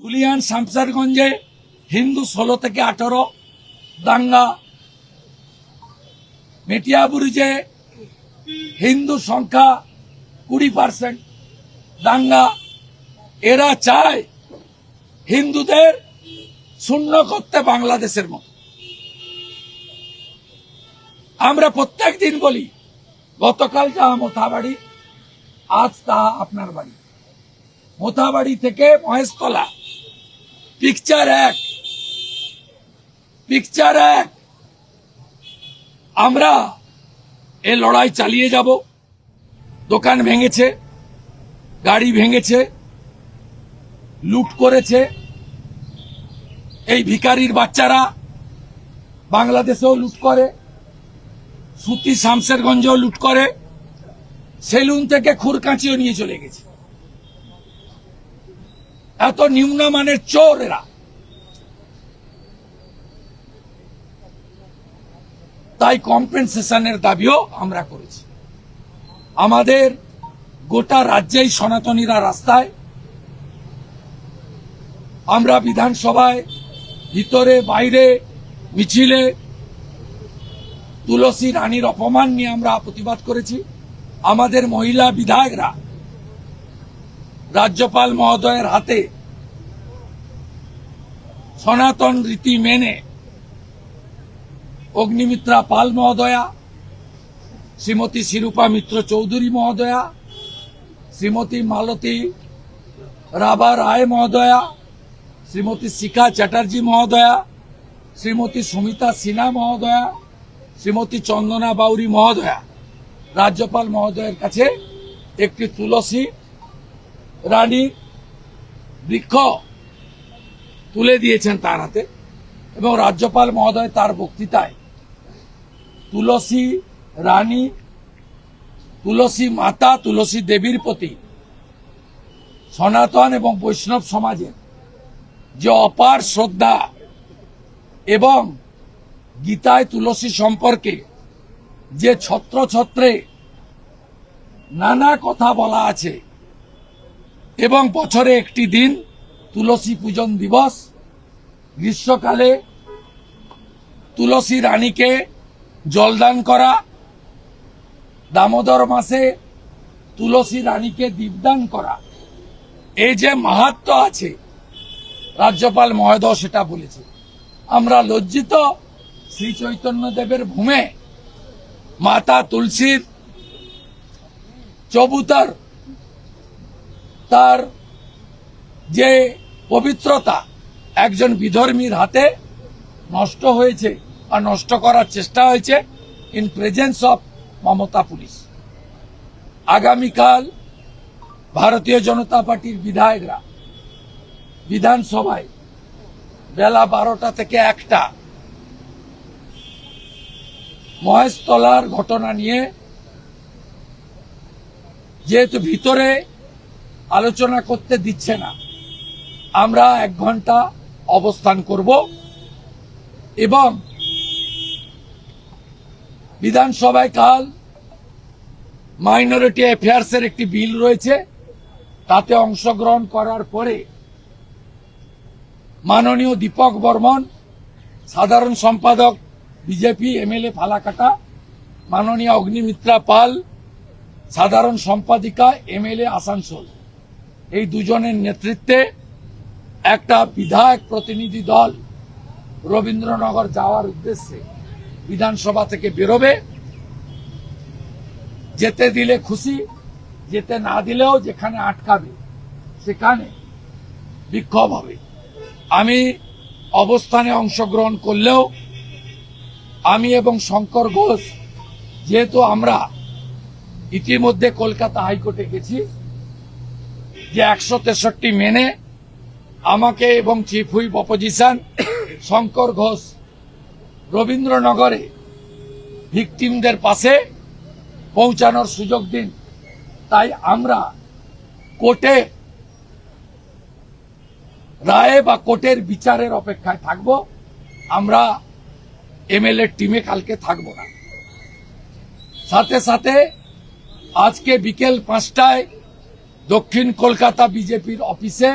তুলিয়ান শামসারগঞ্জে হিন্দু ষোলো থেকে আঠারো, দাঙ্গা মেটিয়াবুরুজে হিন্দু সংখ্যা কুড়ি পার্সেন্ট, দাঙ্গা, এরা চায় হিন্দুদের শূন্য করতে বাংলাদেশের মতো। আমরা প্রত্যেক দিন বলি গতকাল যা মোথাবাড়ি, আজ তা আপনার বাড়ি। মোথাবাড়ি থেকে মহেশতলা পিকচার এক। পিকচার এক। আমরা এ লড়াই চালিয়ে যাব। দোকান ভেঙেছে, গাড়ি ভেঙেছে, লুট করেছে। এই ভিকারির বাচ্চারা বাংলাদেশেও লুট করে, সুতি শামসেরগঞ্জেও লুট করে, সেলুন থেকে খুরকাঁচিও নিয়ে চলে গেছে। এত নিম্নমানের চোর এরা তাই কম্পেনসেশনের দাবিও আমরা করেছি। আমাদের গোটা রাজ্যেই সনাতনীরা রাস্তায়, আমরা বিধানসভায় ভিতরে, বাইরে, মিছিলে তুলসী রানীর অপমান নিয়ে আমরা প্রতিবাদ করেছি। আমাদের মহিলা বিধায়করা রাজ্যপাল মহোদয়ের হাতে সনাতন রীতি মেনে অগ্নিমিত্রা পাল মহোদয়া, শ্রীমতী শিরূপা মিত্র চৌধুরী মহোদয়া, শ্রীমতী মালতী রাবা রায় মহোদয়া, শ্রীমতী শিখা চ্যাটার্জি মহোদয়া, শ্রীমতী সুমিতা সিনহা মহোদয়া, শ্রীমতী চন্দনা বাউরি মহোদয়া। রাজ্যপাল মহোদয়ের কাছে একটি তুলসী রানী বৃক্ষ তুলে দিয়েছেন তার হাতে এবং রাজ্যপাল মহোদয় তার বক্তৃতায় তুলসী রানী, তুলসী মাতা, তুলসী দেবীর প্রতি সনাতন এবং বৈষ্ণব সমাজের যে অপার শ্রদ্ধা এবং গীতায় তুলসী সম্পর্কে যে ছত্র ছত্রে নানা কথা বলা আছে এবং বছরে একটি দিন তুলসী পূজন দিবস। গ্রীষ্মকালে তুলসী রানীকে জলদান করা। দামোদর মাসে তুলসী রানীকে দীপদান করা। এই যে মাহাত্ম আছে, রাজ্যপাল মহোদয় সেটা বলেছে। আমরা লজ্জিত শ্রী চৈতন্য দেবের ভূমে মাতা তুলসীর চবুতার তার যে পবিত্রতা একজন বিধর্মীর হাতে নষ্ট হয়েছে বা নষ্ট করার চেষ্টা হয়েছে in presence of Mamata police. আগামীকাল ভারতীয় জনতা পার্টির বিধায়করা বিধানসভায় বেলা বারোটা থেকে একটা মহেশতলার ঘটনা নিয়ে যেহেতু ভিতরে আলোচনা করতে দিচ্ছে না। আমরা এক ঘণ্টা অবস্থান করব এবং বিধানসভায় কাল মাইনরিটি অ্যাফেয়ার্সের একটি বিল রয়েছে, তাতে অংশগ্রহণ করার পরে মাননীয় দীপক বর্মন, সাধারণ সম্পাদক বিজেপি এমএলএ ফালাকাটা, মাননীয় অগ্নিমিত্রা পাল, সাধারণ সম্পাদিকা এমএলএ আসানসোল। এই দুজনের নেতৃত্বে একটা বিধায়ক প্রতিনিধি দল রবীন্দ্রনগর যাওয়ার উদ্দেশ্যে বিধানসভা থেকে বেরোবে। যেতে দিলে খুশি, যেতে না দিলেও যেখানে আটকাবে, সেখানে বিক্ষোভ হবে। আমি অবস্থানে অংশগ্রহণ করলেও আমি এবং শঙ্কর ঘোষ, যেহেতু আমরা ইতিমধ্যে কলকাতা হাইকোর্টে গেছি যে একশো তেষট্টি মেনে আমাকে এবং chief whip opposition Shankar Ghosh রবীন্দ্রনগরে ভিকটিমদের পাশে পৌঁছানোর সুযোগ দিন। তাই আমরা কোর্টে রায়ে বা কোর্টের বিচারের অপেক্ষায় থাকব। আমরা এমএলএ টিমে কালকে থাকব না। সাথে সাথে আজকে বিকেল পাঁচটায় দক্ষিণ কলকাতা বিজেপির অফিসে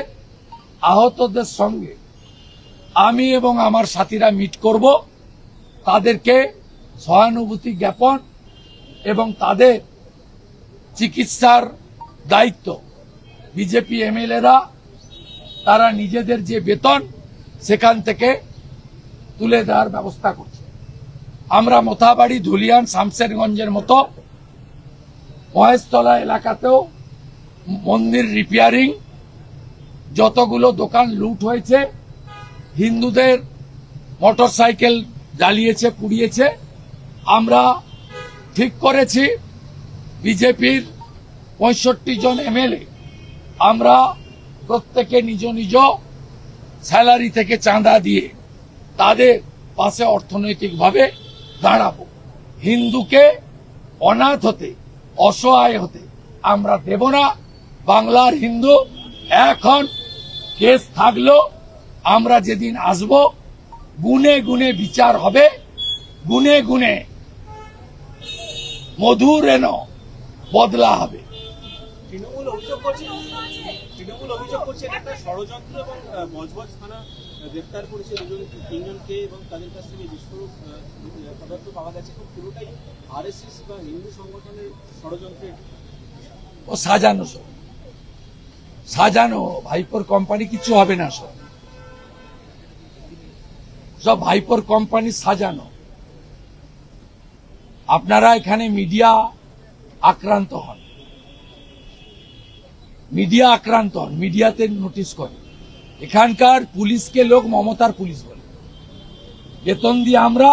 আহতদের সঙ্গে আমি এবং আমার সাথীরা মিট করব। তাদেরকে সহানুভূতি জ্ঞাপন এবং তাদের চিকিৎসার দায়িত্ব। বিজেপি এমএলএরা, তারা নিজেদের যে বেতন, সেখান থেকে তুলে দেওয়ার ব্যবস্থা করছে। আমরা মোথাবাড়ি, ধুলিয়ান, শামশেরগঞ্জের মতো মহেশতলা এলাকাতেও মন্দির রিপেয়ারিং যতগুলো দোকান লুট হয়েছে, হিন্দুদের মোটর সাইকেল জ্বালিয়েছে পুড়িয়েছে আমরা ঠিক করেছি, বিজেপির পঁয়ষট্টি জন এমএলএ, আমরা প্রত্যেকে নিজ নিজ স্যালারি থেকে চাঁদা দিয়ে তাদের পাশে অর্থনৈতিকভাবে দাঁড়াবো। হিন্দুকে অনাথ হতে, অসহায় হতে আমরা দেব না। বাংলার হিন্দু এখন কেস থাকল আমরা যেদিন আসব গুনে গুনে বিচার হবে গুনে গুনে মধুর এন বদলা হবে। তৃণমূল অভিযোগ করছে তৃণমূল অভিযোগ করছে একটা ষড়যন্ত্র এবং আহ, থানা আহ, করেছে দুজন তিনজনকে এবং তাদের কাছ থেকে বিস্ফোরক পদার্থ পাওয়া গেছে। এবং পুরোটাই আরএসএস বা হিন্দু সংগঠনের ষড়যন্ত্রের ও সাজানো সব। সাজানো, ভাইপোর কোম্পানি কিছু হবে না সব। সব ভাইপোর কোম্পানি সাজানো। আপনারা এখানে মিডিয়া আক্রান্ত হন। মিডিয়া আক্রান্ত হন, মিডিয়াতে নোটিশ করে এখানকার পুলিশকে লোক মমতার পুলিশ বলে। বেতন দিয়ে আমরা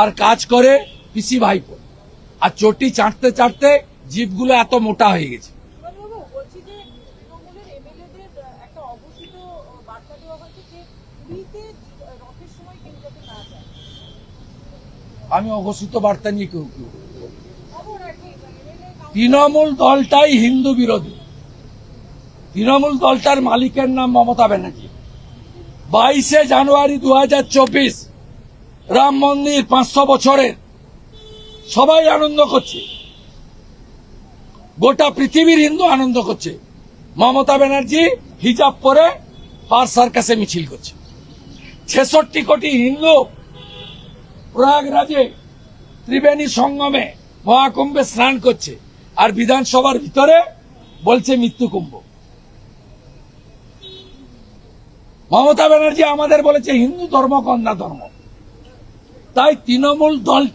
আর কাজ করে পিসি ভাইপো। আর চটি চাটতে চাটতে জিপগুলো এত মোটা হয়ে গেছে বাবু বলছি যে তৃণমূলের এমএলএদের একটা অঘোষিত বার্তা দেওয়া হয়েছে যে পুরীতে রথের সময় কেউ যাতে না যায় আমি অঘোষিত বার্তা নিয়ে কেউ কেউ। তৃণমূল দলটাই হিন্দু বিরোধী। তৃণমূল দলটার মালিকের নাম মমতা ব্যানার্জি। বাইশে জানুয়ারি দু হাজার চব্বিশ, রাম মন্দির পাঁচশো বছরের। সবাই আনন্দ করছে। গোটা পৃথিবীর হিন্দু আনন্দ করছে। মমতা ব্যানার্জি হিজাব পরে পার সার্কাসে মিছিল করছে। ছেষট্টি কোটি হিন্দু প্রয়াগরাজে ত্রিবেণী সঙ্গমে মহাকুম্ভে স্নান করছে। আর বিধানসভার ভিতরে বলছে মৃত্যু কুম্ভ। মমতা ব্যানার্জি আমাদের বলেছে হিন্দু ধর্ম, কন্যা ধর্ম। তাই তৃণমূল দলটা